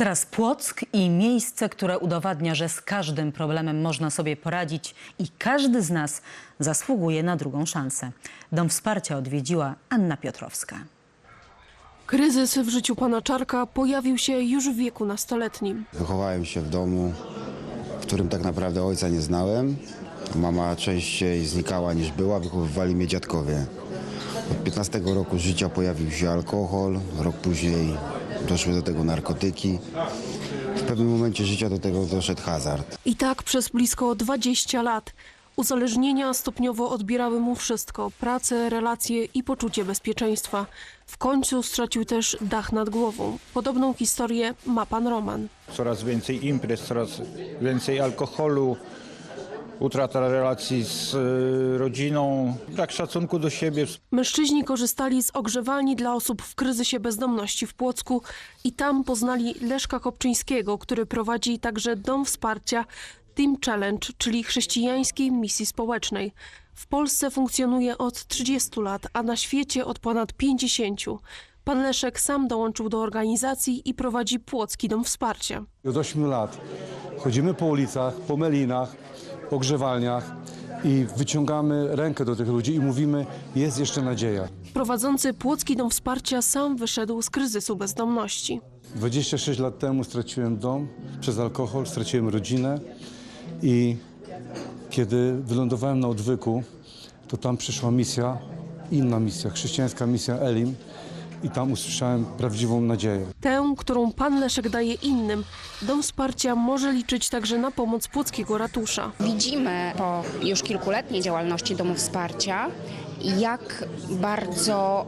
Teraz Płock i miejsce, które udowadnia, że z każdym problemem można sobie poradzić i każdy z nas zasługuje na drugą szansę. Dom wsparcia odwiedziła Anna Piotrowska. Kryzys w życiu pana Czarka pojawił się już w wieku nastoletnim. Wychowałem się w domu, w którym tak naprawdę ojca nie znałem. Mama częściej znikała niż była, wychowywali mnie dziadkowie. Od 15 roku życia pojawił się alkohol, rok później doszły do tego narkotyki. W pewnym momencie życia do tego doszedł hazard. I tak przez blisko 20 lat. Uzależnienia stopniowo odbierały mu wszystko: pracę, relacje i poczucie bezpieczeństwa. W końcu stracił też dach nad głową. Podobną historię ma pan Roman. coraz więcej imprez, coraz więcej alkoholu, utrata relacji z y, rodziną, brak szacunku do siebie. Mężczyźni korzystali z ogrzewalni dla osób w kryzysie bezdomności w Płocku i tam poznali Leszka Kopczyńskiego, który prowadzi także dom wsparcia Team Challenge, czyli chrześcijańskiej misji społecznej. W Polsce funkcjonuje od 30 lat, a na świecie od ponad 50. Pan Leszek sam dołączył do organizacji i prowadzi Płocki Dom Wsparcia. Od 8 lat chodzimy po ulicach, po melinach, po grzewalniach i wyciągamy rękę do tych ludzi i mówimy, jest jeszcze nadzieja. Prowadzący Płocki Dom Wsparcia sam wyszedł z kryzysu bezdomności. 26 lat temu straciłem dom przez alkohol, straciłem rodzinę i kiedy wylądowałem na odwyku, to tam przyszła misja, inna misja, chrześcijańska misja Elim i tam usłyszałem prawdziwą nadzieję. Tę, którą pan Leszek daje innym. Dom wsparcia może liczyć także na pomoc Płockiego Ratusza. Widzimy po już kilkuletniej działalności Domu Wsparcia, jak bardzo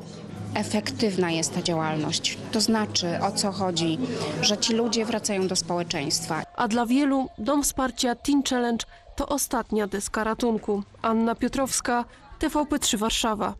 efektywna jest ta działalność. To znaczy, o co chodzi, że ci ludzie wracają do społeczeństwa. A dla wielu Dom Wsparcia Teen Challenge to ostatnia deska ratunku. Anna Piotrowska, TVP3 Warszawa.